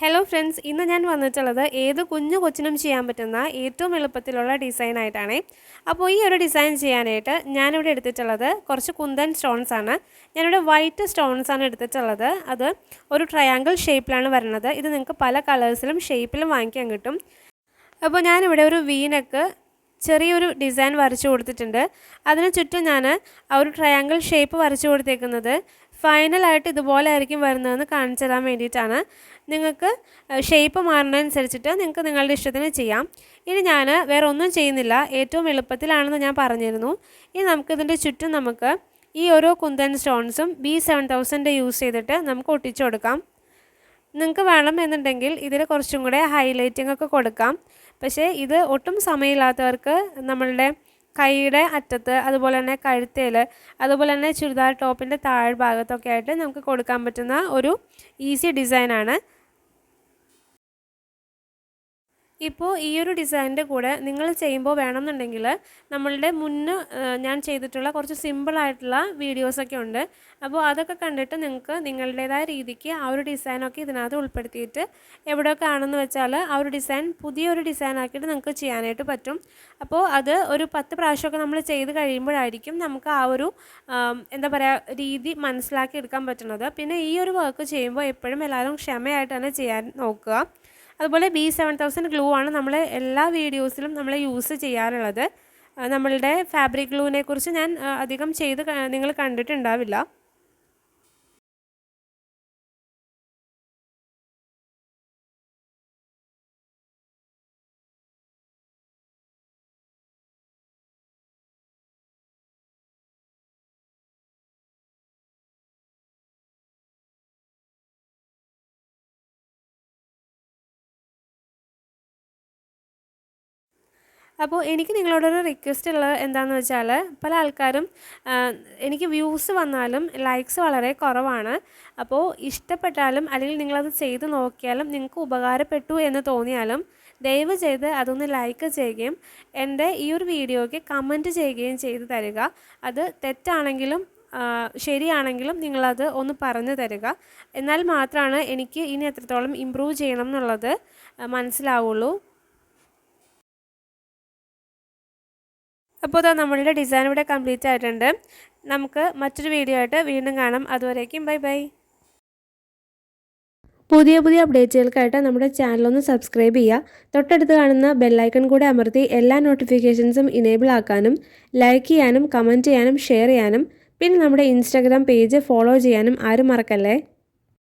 Hello friends ഇന്ന് ഞാൻ വന്നിട്ടുള്ളത് ഏത് കുഞ്ഞു കൊച്ചിനും ചെയ്യാൻ പറ്റുന്ന ഏറ്റവും എളുപ്പത്തിലുള്ള ഡിസൈൻ ആയിട്ടാണ്. അപ്പോൾ ഈ ഒരു ഡിസൈൻ ചെയ്യാനായിട്ട് ഞാനിവിടെ എടുത്തിട്ടുള്ളത് കുറച്ച് കുന്തൻ സ്റ്റോൺസ് ആണ്. ഞാനിവിടെ വൈറ്റ് സ്റ്റോൺസ് ആണ് എടുത്തിട്ടുള്ളത്. അത് ഒരു ട്രയാങ്കിൾ ഷേപ്പിലാണ് വരുന്നത്. ഇത് നിങ്ങൾക്ക് പല കളേഴ്സിലും ഷേപ്പിലും വാങ്ങിക്കാൻ കിട്ടും. അപ്പോൾ ഞാനിവിടെ ഒരു വീനക്ക് ചെറിയൊരു ഡിസൈൻ വരച്ചു കൊടുത്തിട്ടുണ്ട്. അതിന് ചുറ്റും ഞാൻ ആ ഒരു ട്രയാങ്കിൾ ഷേപ്പ് വരച്ചു കൊടുത്തേക്കുന്നത് ഫൈനലായിട്ട് ഇതുപോലെ ആയിരിക്കും വരുന്നതെന്ന് കാണിച്ചു തരാൻ വേണ്ടിയിട്ടാണ് നിങ്ങൾക്ക് ഷേപ്പ് മാറുന്നതനുസരിച്ചിട്ട് നിങ്ങൾക്ക് നിങ്ങളുടെ ഇഷ്ടത്തിന് ചെയ്യാം. ഇനി ഞാൻ വേറെ ഒന്നും ചെയ്യുന്നില്ല. ഏറ്റവും എളുപ്പത്തിലാണെന്ന് ഞാൻ പറഞ്ഞിരുന്നു. ഇനി നമുക്കിതിന്റെ ചുറ്റും നമുക്ക് ഈ ഓരോ കുന്തൻ സ്റ്റോൺസും ബി സെവൻ തൗസൻഡ് യൂസ് ചെയ്തിട്ട് നമുക്ക് ഒട്ടിച്ചു കൊടുക്കാം. നിങ്ങൾക്ക് വേണം എന്നുണ്ടെങ്കിൽ ഇതിൽ കുറച്ചും കൂടെ ഹൈലൈറ്റിംഗ് ഒക്കെ കൊടുക്കാം. പക്ഷേ ഇത് ഒട്ടും സമയമില്ലാത്തവർക്ക് നമ്മളുടെ കൈയുടെ അറ്റത്ത് അതുപോലെ തന്നെ കഴുത്തേൽ അതുപോലെ തന്നെ ചുരിദാർ ടോപ്പിന്റെ താഴ്ഭാഗത്തൊക്കെ ആയിട്ട് നമുക്ക് കൊടുക്കാൻ പറ്റുന്ന ഒരു ഈസി ഡിസൈനാണ് ഇപ്പോൾ ഈ ഒരു ഡിസൈനിന്റെ കൂടെ നിങ്ങൾ ചെയ്യുമ്പോൾ വേണമെന്നുണ്ടെങ്കിൽ നമ്മളുടെ മുന്നേ ഞാൻ ചെയ്തിട്ടുള്ള കുറച്ച് സിമ്പിളായിട്ടുള്ള വീഡിയോസൊക്കെ ഉണ്ട്. അപ്പോൾ അതൊക്കെ കണ്ടിട്ട് നിങ്ങൾക്ക് നിങ്ങളുടേതായ രീതിക്ക് ആ ഒരു ഡിസൈനൊക്കെ ഇതിനകത്ത് ഉൾപ്പെടുത്തിയിട്ട് എവിടെയൊക്കെ ആണെന്ന് വെച്ചാൽ ആ ഒരു ഡിസൈൻ പുതിയൊരു ഡിസൈൻ ആക്കിയിട്ട് നിങ്ങൾക്ക് ചെയ്യാനായിട്ട് പറ്റും. അപ്പോൾ അത് ഒരു പത്ത് പ്രാവശ്യമൊക്കെ നമ്മൾ ചെയ്ത് കഴിയുമ്പോഴായിരിക്കും നമുക്ക് ആ ഒരു എന്താ പറയുക രീതി മനസ്സിലാക്കി എടുക്കാൻ പറ്റുന്നത്. പിന്നെ ഈ ഒരു വർക്ക് ചെയ്യുമ്പോൾ എപ്പോഴും എല്ലാവരും ക്ഷമയായിട്ട് തന്നെ ചെയ്യാൻ നോക്കുക. അതുപോലെ ബി സെവൻ തൗസൻഡ് ഗ്ലൂ ആണ് നമ്മൾ എല്ലാ വീഡിയോസിലും നമ്മൾ യൂസ് ചെയ്യാറുള്ളത് നമ്മളുടെ ഫാബ്രിക് ഗ്ലൂവിനെ കുറിച്ച് ഞാൻ അധികം ചെയ്ത് നിങ്ങൾ കണ്ടിട്ടുണ്ടാവില്ല. അപ്പോൾ എനിക്ക് നിങ്ങളോടൊരു റിക്വസ്റ്റ് ഉള്ളത് എന്താണെന്ന് വെച്ചാൽ പല ആൾക്കാരും എനിക്ക് വ്യൂസ് വന്നാലും ലൈക്സ് വളരെ കുറവാണ്. അപ്പോൾ ഇഷ്ടപ്പെട്ടാലും അല്ലെങ്കിൽ നിങ്ങളത് ചെയ്ത് നോക്കിയാലും നിങ്ങൾക്ക് ഉപകാരപ്പെട്ടു എന്ന് തോന്നിയാലും ദയവ് ചെയ്ത് അതൊന്ന് ലൈക്ക് ചെയ്യുകയും എന്റെ ഈ ഒരു വീഡിയോയ്ക്ക് കമന്റ് ചെയ്യുകയും ചെയ്ത് തരിക. അത് തെറ്റാണെങ്കിലും ശരിയാണെങ്കിലും നിങ്ങളത് ഒന്ന് പറഞ്ഞു തരിക. എന്നാൽ മാത്രമാണ് എനിക്ക് ഇനി എത്രത്തോളം ഇമ്പ്രൂവ് ചെയ്യണം എന്നുള്ളത് മനസ്സിലാവുള്ളൂ. അപ്പോൾ ഇതാ നമ്മളുടെ ഡിസൈൻ ഇവിടെ കംപ്ലീറ്റ് ആയിട്ടുണ്ട്. നമുക്ക് മറ്റൊരു വീഡിയോ ആയിട്ട് വീണ്ടും കാണാം. അതുവരേക്കും ബൈ ബൈ. പുതിയ പുതിയ അപ്ഡേറ്റുകൾക്കായിട്ട് നമ്മുടെ ചാനലൊന്ന് സബ്സ്ക്രൈബ് ചെയ്യുക. തൊട്ടടുത്ത് കാണുന്ന ബെല്ലൈക്കൺ കൂടെ അമർത്തി എല്ലാ നോട്ടിഫിക്കേഷൻസും ഇനേബിൾ ആക്കാനും ലൈക്ക് ചെയ്യാനും കമന്റ് ചെയ്യാനും ഷെയർ ചെയ്യാനും പിന്നെ നമ്മുടെ ഇൻസ്റ്റാഗ്രാം പേജ് ഫോളോ ചെയ്യാനും ആരും മറക്കല്ലേ?